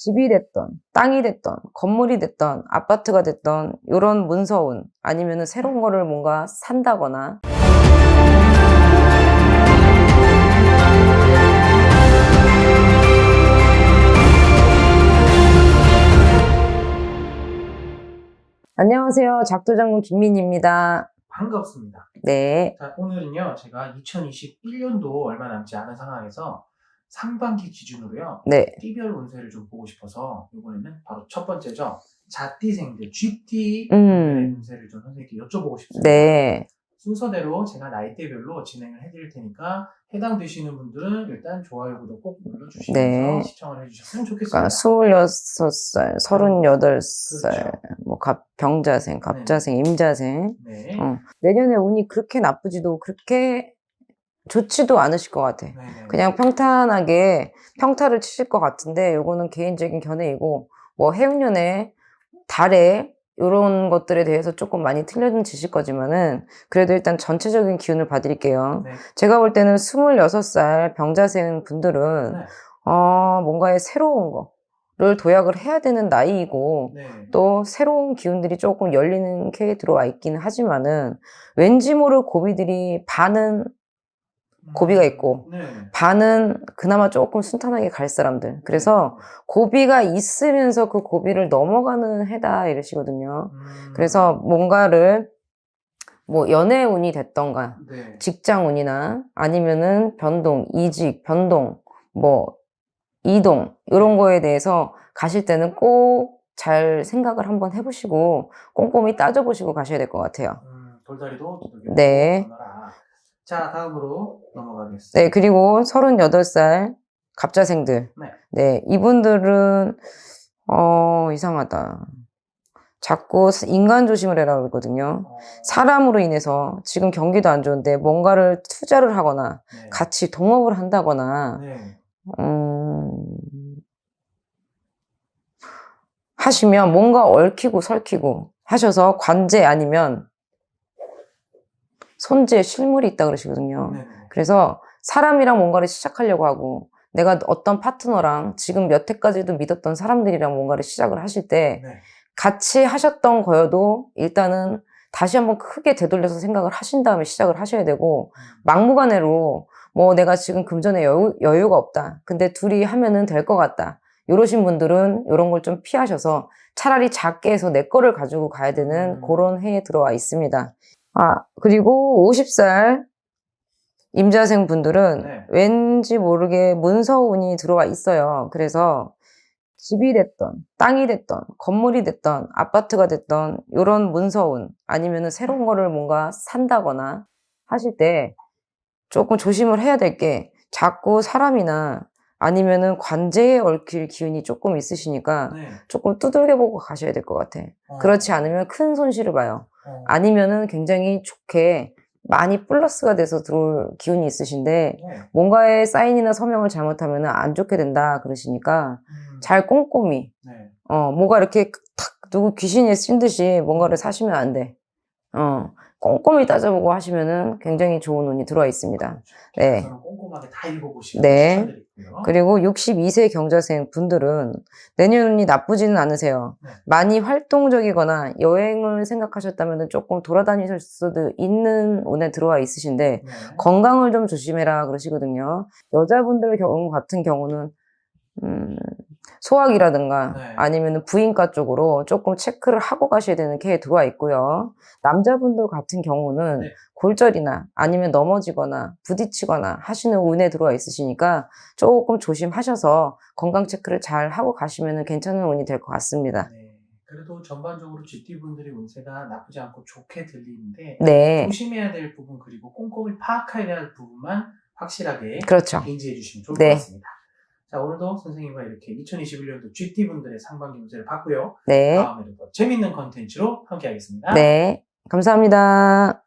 집이 됐던, 땅이 됐던, 건물이 됐던, 아파트가 됐던, 이런 문서운, 아니면 새로운 거를 뭔가 산다거나, 안녕하세요. 작두장군 김민희입니다. 반갑습니다. 네. 자, 오늘은요, 제가 2021년도 얼마 남지 않은 상황에서 상반기 기준으로요, 네. 띠별 운세를 좀 보고 싶어서 이번에는 바로 첫 번째죠. 자띠생 들, 쥐띠 음. 운세를 좀 선생님께 여쭤보고 싶습니다. 네. 순서대로 제가 나이대별로 진행을 해드릴 테니까 해당되시는 분들은 일단 좋아요, 구독 꼭 눌러주시면서 네. 시청을 해주셨으면 좋겠습니다. 그러니까 26살, 38살, 그렇죠. 뭐 갑, 병자생, 갑자생, 임자생. 네. 어. 내년에 운이 그렇게 나쁘지도 그렇게 좋지도 않으실 것 같아. 네, 네. 그냥 평탄하게 평타를 치실 것 같은데 요거는 개인적인 견해이고 뭐 해운년에 달에 이런 것들에 대해서 조금 많이 틀려지실 거지만은 그래도 일단 전체적인 기운을 봐드릴게요. 네. 제가 볼 때는 26살 병자생 분들은 네. 어, 뭔가의 새로운 거를 도약을 해야 되는 나이이고 네. 또 새로운 기운들이 조금 열리는 게 들어와 있기는 하지만은 왠지 모를 고비들이 반은 고비가 있고 네. 반은 그나마 조금 순탄하게 갈 사람들. 그래서 고비가 있으면서 그 고비를 넘어가는 해다 이러시거든요. 음. 그래서 뭔가를 뭐 연애 운이 됐던가 네. 직장 운이나 아니면은 변동, 이직, 변동, 뭐 이동 이런 거에 대해서 가실 때는 꼭 잘 생각을 한번 해보시고 꼼꼼히 따져보시고 가셔야 될 것 같아요. 음, 돌다리도 네. 자, 다음으로 넘어가겠습니다. 네, 그리고 38살 갑자생들. 네. 네, 이분들은, 어, 이상하다. 자꾸 인간 조심을 해라 그러거든요. 어, 사람으로 인해서 지금 경기도 안 좋은데 뭔가를 투자를 하거나 네. 같이 동업을 한다거나, 네. 음, 하시면 뭔가 얽히고 설키고 하셔서 관제 아니면 손재 실물이 있다 그러시거든요. 네. 네. 그래서 사람이랑 뭔가를 시작하려고 하고 내가 어떤 파트너랑 지금 몇 해까지도 믿었던 사람들이랑 뭔가를 시작을 하실 때 네. 같이 하셨던 거여도 일단은 다시 한번 크게 되돌려서 생각을 하신 다음에 시작을 하셔야 되고 음. 막무가내로 뭐 내가 지금 금전에 여유, 여유가 없다. 근데 둘이 하면은 될 것 같다. 이러신 분들은 이런 걸 좀 피하셔서 차라리 작게 해서 내 거를 가지고 가야 되는 음. 그런 해에 들어와 있습니다. 아, 그리고 50살 임자생 분들은 네. 왠지 모르게 문서운이 들어와 있어요. 그래서 집이 됐던, 땅이 됐던, 건물이 됐던, 아파트가 됐던, 이런 문서운, 아니면은 새로운 거를 뭔가 산다거나 하실 때 조금 조심을 해야 될 게 자꾸 사람이나 아니면은 관제에 얽힐 기운이 조금 있으시니까 네. 조금 두들겨 보고 가셔야 될 것 같아. 어. 그렇지 않으면 큰 손실을 봐요. 어. 아니면은 굉장히 좋게 많이 플러스가 돼서 들어올 기운이 있으신데 네. 뭔가의 사인이나 서명을 잘못하면 안 좋게 된다 그러시니까 음. 잘 꼼꼼히 네. 어 뭐가 이렇게 탁 누구 귀신이 쓴 듯이 뭔가를 사시면 안 돼. 어 꼼꼼히 따져보고 하시면은 굉장히 좋은 운이 들어와 있습니다. 네. 꼼꼼하게 다 읽어보시고 네. 추천드리고요. 그리고 62세 경자생 분들은 내년 운이 나쁘지는 않으세요. 네. 많이 활동적이거나 여행을 생각하셨다면 조금 돌아다니실 수도 있는 운에 들어와 있으신데 네. 건강을 좀 조심해라 그러시거든요. 여자분들 경우 같은 경우는 음, 소화기라든가 네. 아니면 부인과 쪽으로 조금 체크를 하고 가셔야 되는 케에 들어와 있고요. 남자분들 같은 경우는 네. 골절이나 아니면 넘어지거나 부딪히거나 하시는 운에 들어와 있으시니까 조금 조심하셔서 건강 체크를 잘 하고 가시면 괜찮은 운이 될 것 같습니다. 네. 그래도 전반적으로 GT 분들의 운세가 나쁘지 않고 좋게 들리는데 네, 조심해야 될 부분 그리고 꼼꼼히 파악해야 할 부분만 확실하게 그렇죠. 인지해 주시면 좋을 네. 것 같습니다. 자 오늘도 선생님과 이렇게 2021년도 GT 분들의 상반기 운세를 봤고요. 네, 다음에도 더 재밌는 컨텐츠로 함께하겠습니다. 네, 감사합니다.